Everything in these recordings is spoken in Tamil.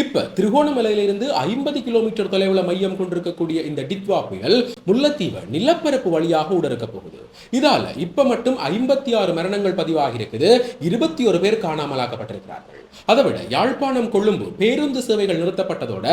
இப்ப திருகோணமலையிலிருந்து ஐம்பது கிலோமீட்டர் தொலைவில் மையம் கொண்டிருக்கக்கூடிய இந்த டித்வா புயல் முல்லைத்தீவு நிலப்பரப்பு வழியாக உடருக்க போகுது. இதால இப்ப மட்டும் ஐம்பத்தி ஆறு மரணங்கள் பதிவாகி இருக்குது இருபத்தி ஒரு பேர் காணாமலாக்கப்பட்டிருக்கிறார்கள். அதை விட யாழ்ப்பாணம் கொழும்பு பேருந்து சேவைகள் நிறுத்தப்பட்டதோட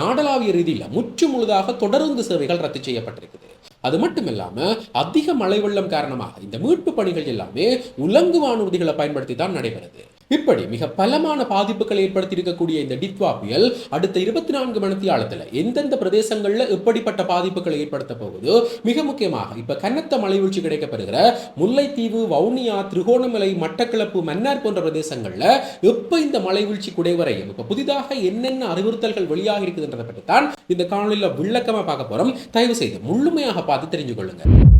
நாடளாவிய ரீதியில் முற்று முழுதாக தொடருந்து சேவைகள் ரத்து செய்யப்பட்டிருக்குது. அது மட்டும் இல்லாம அதிக மழை வெள்ளம் காரணமாக இந்த மீட்பு பணிகள் எல்லாமே உலங்கு வானூர்திகளை பயன்படுத்தி தான் நடைபெறுது. இப்படி மிக பலமான பாதிப்புகளை ஏற்படுத்தியிருக்கக்கூடிய இந்த டித்வா புயல் அடுத்த இருபத்தி நான்கு மணித்தியாலத்தில் எந்தெந்த பிரதேசங்களில் எப்படிப்பட்ட பாதிப்புகளை ஏற்படுத்த போகுது? மிக முக்கியமாக இப்போ கனத்த மழை வீழ்ச்சி முல்லைத்தீவு வவுனியா திருகோணமலை மட்டக்களப்பு மன்னார் போன்ற பிரதேசங்கள்ல எப்போ இந்த மழை வீழ்ச்சி குடைவரையும்? இப்போ புதிதாக என்னென்ன அறிவுறுத்தல்கள் வெளியாக இருக்குதுன்றதை பற்றி தான் இந்த காணொலியில் விளக்கமாக பார்க்க போகிறோம் தயவு செய்து முழுமையாக பார்த்து தெரிஞ்சு கொள்ளுங்கள்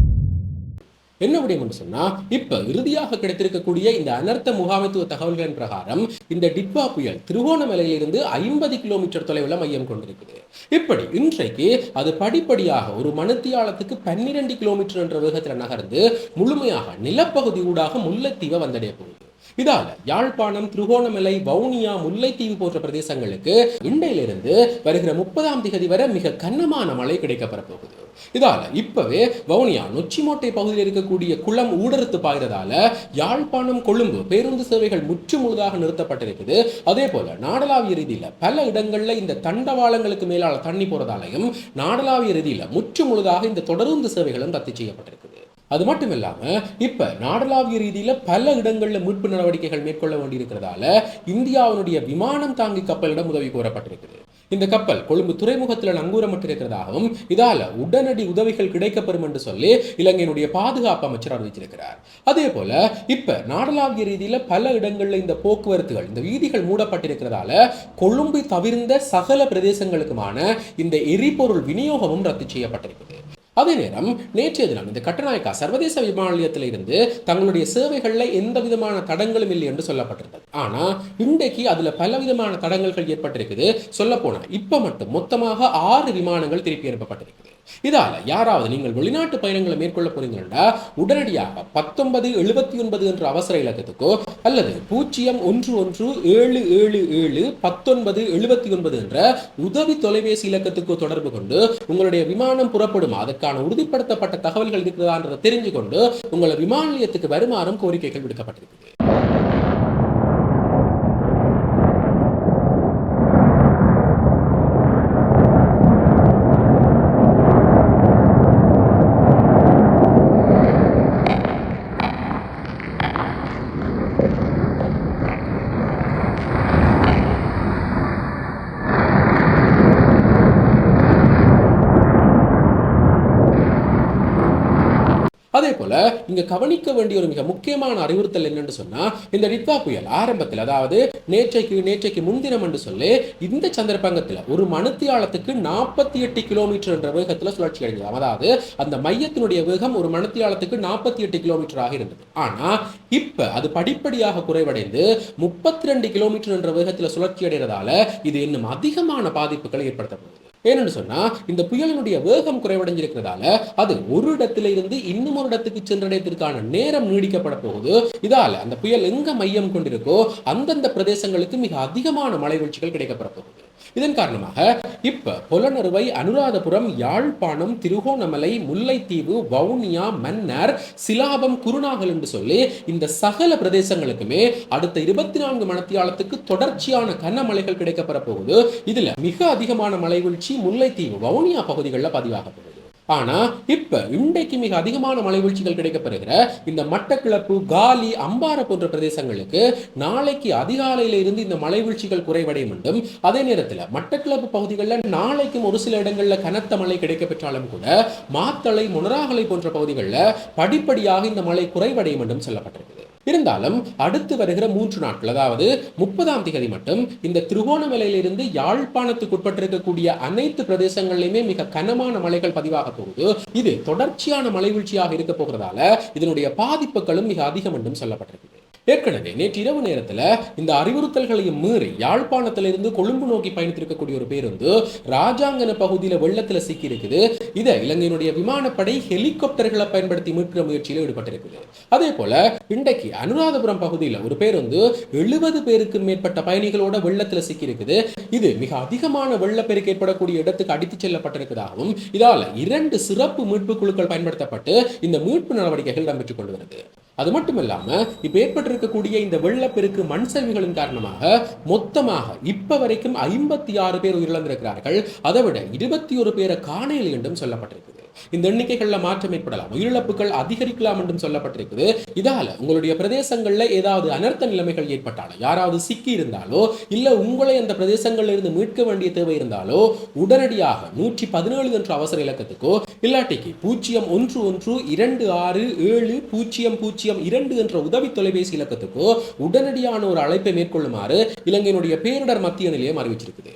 என்ன முடியும்னு சொன்னா இப்ப இறுதியாக கிடைத்திருக்கக்கூடிய இந்த அனர்த்த முகாமைத்துவ தகவல்களின் பிரகாரம் இந்த டிட்வா புயல் திருவோணமலையிலிருந்து ஐம்பது கிலோமீட்டர் தொலைவில் மையம் கொண்டிருக்குது. இப்படி இன்றைக்கு அது படிப்படியாக ஒரு மணித்தியாலத்துக்கு பன்னிரண்டு கிலோமீட்டர் என்ற வேகத்தில் நகர்ந்து முழுமையாக நிலப்பகுதி ஊடாக முல்லைத்தீவை வந்தடைய போகுது. இதால யாழ்ப்பாணம் திருகோணமலை வவுனியா முல்லைத்தீவு போன்ற பிரதேசங்களுக்கு இண்டையிலிருந்து வருகிற முப்பதாம் திகதி வரை மிக கன்னமான மழை கிடைக்கப்பெற போகுது இதால இப்பவே வவுனியா நொச்சிமோட்டை பகுதியில் இருக்கக்கூடிய குளம் ஊடறுத்து பாய்றதால யாழ்ப்பாணம் கொழும்பு பேருந்து சேவைகள் முற்று முழுதாக நிறுத்தப்பட்டிருக்குது. அதே போல நாடளாவிய ரீதியில பல இடங்கள்ல இந்த தண்டவாளங்களுக்கு மேலால தண்ணி போறதாலையும் நாடளாவிய ரீதியில முற்று முழுதாக இந்த தொடருந்து சேவைகளும் ரத்து செய்யப்பட்டிருக்கு. அது மட்டும் இல்லாமல் இப்போ நாடளாவிய ரீதியில் பல இடங்களில் மீட்பு நடவடிக்கைகள் மேற்கொள்ள வேண்டியிருக்கிறதால இந்தியாவினுடைய விமானம் தாங்கி கப்பலிடம் உதவி கோரப்பட்டிருக்கிறது இந்த கப்பல் கொழும்பு துறைமுகத்தில் நங்கூரமிட்டிருக்கிறதாகவும் இதால உடனடி உதவிகள் கிடைக்கப்பெறும் என்று சொல்லி இலங்கையினுடைய பாதுகாப்பு அமைச்சர் அறிவிச்சிருக்கிறார். அதே போல இப்ப நாடளாவிய ரீதியில பல இடங்களில் இந்த போக்குவரத்துகள் இந்த வீதிகள் மூடப்பட்டிருக்கிறதால கொழும்பை தவிர்ந்த சகல பிரதேசங்களுக்குமான இந்த எரிபொருள் விநியோகமும் ரத்து செய்யப்பட்டிருக்குது. அதே நேரம் நேற்றைய தினம் இந்த கட்டநாயக்கா சர்வதேச விமான நிலையத்திலிருந்து தங்களுடைய சேவைகளில் எந்த விதமான தடங்களும் இல்லை என்று சொல்லப்பட்டிருந்தது. ஆனா இன்றைக்கு அதுல பல விதமான தடங்கல்கள் ஏற்பட்டிருக்குது. சொல்ல போனா இப்ப மட்டும் மொத்தமாக ஆறு விமானங்கள் திருப்பி அனுப்பப்பட்டிருக்குது. இதால் யாராவது நீங்கள் வெளிநாட்டு பயணங்களை மேற்கொள்ள போறீங்கன்னா உடனடியாக பத்தொன்பது எழுபத்தி ஒன்பது என்ற அவசர இலக்கத்துக்கோ அல்லது பூஜ்ஜியம் ஒன்று ஒன்று ஏழு ஏழு ஏழு பத்தொன்பது எழுபத்தி ஒன்பது என்ற உதவி தொலைபேசி இலக்கத்துக்கு தொடர்பு கொண்டு உங்களுடைய விமானம் புறப்படும்? அதற்கான உறுதிப்படுத்தப்பட்ட தகவல்கள் இருக்கிறதான்றதை தெரிஞ்சு கொண்டு உங்களை விமான நிலையத்துக்கு வருமானம் கோரிக்கைகள் விடுக்கப்பட்டிருக்குது. அதே போல இங்க கவனிக்க வேண்டிய ஒரு மிக முக்கியமான அறிவுறுத்தல் என்னன்னு சொன்னா இந்த நித்வா புயல் ஆரம்பத்தில் அதாவது நேற்றைக்கு நேற்றைக்கு முன்தினம் என்று சொல்லி இந்த சந்தர்ப்பங்கத்தில் ஒரு மணத்தியாலத்துக்கு நாற்பத்தி எட்டு கிலோமீட்டர் என்ற வேகத்தில் சுழற்சி அடைஞ்சது அதாவது அந்த மையத்தினுடைய வேகம் ஒரு மணத்தியாலத்துக்கு நாற்பத்தி எட்டு கிலோமீட்டராக இருந்தது. ஆனா இப்ப அது படிப்படியாக குறைவடைந்து முப்பத்தி ரெண்டு கிலோமீட்டர் என்ற வேகத்தில் சுழற்சி அடைகிறதால இது இன்னும் அதிகமான பாதிப்புகளை ஏற்படுத்த போகுது. ஏன்னு சொன்னா இந்த புயலினுடைய வேகம் குறைவடைஞ்சிருக்கிறதால அது ஒரு இடத்துல இருந்து இன்னும் ஒரு இடத்துக்கு சென்றடையத்திற்கான நேரம் நீடிக்கப்பட போகுது. இதால அந்த புயல் எங்க மையம் கொண்டிருக்கோ அந்தந்த பிரதேசங்களுக்கு மிக அதிகமான மழை வீழ்ச்சிகள் கிடைக்கப்பட போகுது. இதன் காரணமாக இப்ப புலனறுவை அனுராதபுரம் யாழ்ப்பாணம் திருகோணமலை முல்லைத்தீவு வவுனியா மன்னர் சிலாபம் குருநாகல் என்று சொல்லி இந்த சகல பிரதேசங்களுக்குமே அடுத்த இருபத்தி நான்கு மணத்தியாலத்துக்கு தொடர்ச்சியான கனமழைகள் கிடைக்கப்பெற போகுது. இதுல மிக அதிகமான மழை வீழ்ச்சி முல்லைத்தீவு வவுனியா பகுதிகளில் பதிவாக போகுது. ஆனால் இப்போ இன்றைக்கு மிக அதிகமான மழை வீழ்ச்சிகள் கிடைக்கப்பெறுகிற இந்த மட்டக்கிளப்பு காலி அம்பாறை போன்ற பிரதேசங்களுக்கு நாளைக்கு அதிகாலையில இருந்து இந்த மழை வீழ்ச்சிகள் குறைவடையும் என்றும் அதே நேரத்தில் மட்டக்கிளப்பு பகுதிகளில் நாளைக்கும் ஒரு சில இடங்களில் கனத்த மழை கிடைக்கப்பெற்றாலும் கூட மாத்தளை முனராகலை போன்ற பகுதிகளில் படிப்படியாக இந்த மழை குறைவடையும் என்றும் சொல்லப்பட்டிருக்கு. இருந்தாலும் அடுத்து வருகிற மூன்று நாட்கள் அதாவது முப்பதாம் திகதி மட்டும் இந்த திருகோணமலையிலிருந்து யாழ்ப்பாணத்துக்கு உட்பட்டிருக்கக்கூடிய அனைத்து பிரதேசங்களிலுமே மிக கனமான மழைகள் பதிவாக போகுது. இது தொடர்ச்சியான மழை வீழ்ச்சியாக இருக்க போகிறதால இதனுடைய பாதிப்புகளும் மிக அதிகம் என்றும் சொல்லப்பட்டிருக்குது ஏற்கனவே நேற்று இரவு நேரத்தில் இந்த அறிவுறுத்தல்களையும் மீறி யாழ்ப்பாணத்திலிருந்து கொழும்பு நோக்கி பயணித்திருக்கக்கூடிய ஒரு பேருந்து ராஜாங்கன பகுதியில் வெள்ளத்தில் சிக்கி இருக்குது இதை இலங்கையினுடைய விமானப்படை ஹெலிகாப்டர்களை பயன்படுத்தி மீட்கிற முயற்சியில் ஈடுபட்டிருக்குது. அதே போல இன்றைக்கு அனுராதபுரம் பகுதியில் ஒரு பேருந்து எழுபது பேருக்கு மேற்பட்ட பயணிகளோட வெள்ளத்தில் சிக்கி இருக்குது இது மிக அதிகமான வெள்ளப்பெருக்கு ஏற்படக்கூடிய இடத்துக்கு அடித்துச் செல்லப்பட்டிருப்பதாகவும் இதால இரண்டு சிறப்பு மீட்பு குழுக்கள் பயன்படுத்தப்பட்டு இந்த மீட்பு நடவடிக்கைகள் இடம்பெற்றுக் கொண்டு வருது. அது மட்டும் இல்லாமல் இப்போ ஏற்பட்டிருக்கக்கூடிய இந்த வெள்ளப்பெருக்கு மண் சரிவுகளின் காரணமாக மொத்தமாக இப்போ வரைக்கும் ஐம்பத்தி ஆறு பேர் உயிரிழந்திருக்கிறார்கள். அதை விட இருபத்தி ஒரு பேரை காணையில் என்றும் சொல்லப்பட்டிருக்குது. இந்த எண்ணிக்கைகளில் மாற்றம் ஏற்படலாம். உயிரிழப்புகள் அதிகரிக்கலாம் என்றும் சொல்லப்பட்டிருக்குது. இதால உங்களுடைய பிரதேசங்கள்ல ஏதாவது அனர்த்த நிலைமைகள் ஏற்பட்டாலோ யாராவது சிக்கி இருந்தாலோ இல்ல உங்களை அந்த பிரதேசங்கள்ல இருந்து மீட்க வேண்டிய தேவை இருந்தாலோ உடனடியாக நூற்றி பதினேழு என்ற அவசர இலக்கத்துக்கோ இல்லாட்டிக்கு பூஜ்ஜியம் ஒன்று ஒன்று இரண்டு ஆறு ஏழு பூஜ்ஜியம் பூஜ்ஜியம் இரண்டு என்ற உதவி தொலைபேசி இலக்கத்துக்கோ உடனடியான ஒரு அழைப்பை மேற்கொள்ளுமாறு இலங்கையினுடைய பேரிடர் மத்திய நிலையம் அறிவிச்சிருக்குது.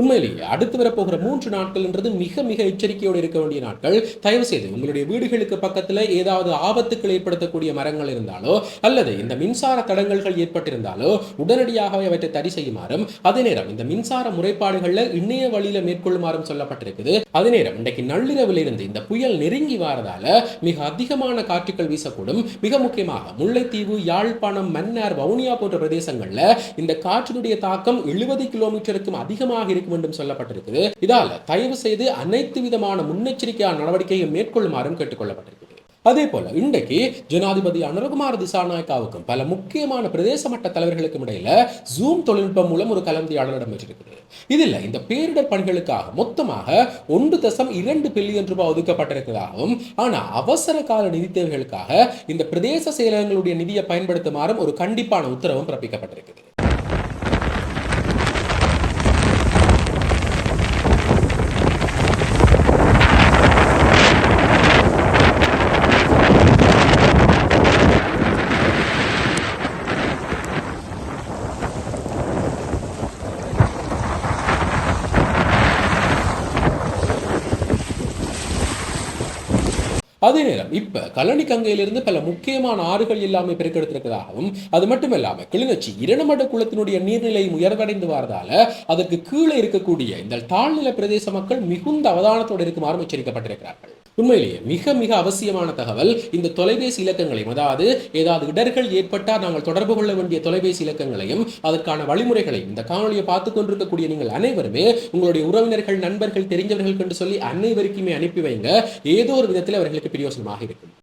உண்மையிலேயே அடுத்து வரப்போகிற மூன்று நாட்கள்ன்றது மிக மிக எச்சரிக்கையோடு இருக்க வேண்டிய நாட்கள். தயவு செய்து உங்களுடைய வீடுகளுக்கு பக்கத்துல ஏதாவது ஆபத்துக்கள் ஏற்படுத்தக்கூடிய மரங்கள் இருந்தாலோ அல்லது இந்த மின்சார தடங்கல்கள் ஏற்பட்டிருந்தாலோ உடனடியாகவே அவற்றை தடை செய்யுமாறும் அதே நேரம் இந்த மின்சார முறைப்பாடுகள்ல இணைய வழியில மேற்கொள்ளுமாறும் சொல்லப்பட்டிருக்குது. அதே நேரம் இன்றைக்கு நள்ளிரவில் இருந்து இந்த புயல் நெருங்கி வாரதால மிக அதிகமான காற்றுகள் வீசக்கூடும். மிக முக்கியமாக முல்லைத்தீவு யாழ்ப்பாணம் மன்னார் வவுனியா போன்ற பிரதேசங்கள்ல இந்த காற்றினுடைய தாக்கம் எழுபது கிலோமீட்டருக்கும் அதிகமாக இருக்கும் என்றும் சொல்லப்பட்டிருக்குது. இதால தயவு செய்து அனைத்து விதமான முன்னெச்சரிக்கையான நடவடிக்கையை மேற்கொள்ளுமாறும் கேட்டுக்கொள்ளப்பட்டிருக்கு அதே போல இன்றைக்கு ஜனாதிபதி அனுரகுமார் திசாநாயக்காவுக்கும் பல முக்கியமான பிரதேச மட்ட தலைவர்களுக்கும் இடையில ஜூம் தொழில்நுட்பம் மூலம் ஒரு கலந்துரையாடல் இடம்பெற்றிருக்கிறது இதில் இந்த பேரிடர் பணிகளுக்காக மொத்தமாக ஒன்று தசம் இரண்டு பில்லியன் ரூபாய் ஒதுக்கப்பட்டிருக்கிறதாகவும் ஆனா அவசர கால நிதி தேவைகளுக்காக இந்த பிரதேச செயலகங்களுடைய நிதியை பயன்படுத்துமாறும் ஒரு கண்டிப்பான உத்தரவும் பிறப்பிக்கப்பட்டிருக்குது. அதே நேரம் இப்ப கல்லணி கங்கையிலிருந்து பல முக்கியமான ஆறுகள் எல்லாமே பெருக்கெடுத்திருக்கிறதாகவும் அது மட்டுமல்லாமல் கிளிநொச்சி இரணமட குளத்தினுடைய நீர்நிலையும் உயர்வடைந்து வரதால அதற்கு கீழே இருக்கக்கூடிய இந்த தாழ்நில பிரதேச மக்கள் மிகுந்த அவதானத்தோடு இருக்குமாறும் எச்சரிக்கப்பட்டிருக்கிறார்கள். உண்மையிலேயே மிக மிக அவசியமான தகவல் இந்த தொலைபேசி இலக்கங்களையும் அதாவது ஏதாவது இடர்கள் ஏற்பட்டால் நாங்கள் தொடர்பு கொள்ள வேண்டிய தொலைபேசி இலக்கங்களையும் அதற்கான வழிமுறைகளையும் இந்த காணொலியை பார்த்து கொண்டிருக்கக்கூடிய நீங்கள் அனைவருமே உங்களுடைய உறவினர்கள் நண்பர்கள் தெரிஞ்சவர்கள் என்று சொல்லி அனைவருக்குமே அனுப்பி வைங்க. ஏதோ ஒரு விதத்தில் அவர்களுக்கு பிரயோசனமாக இருக்கும்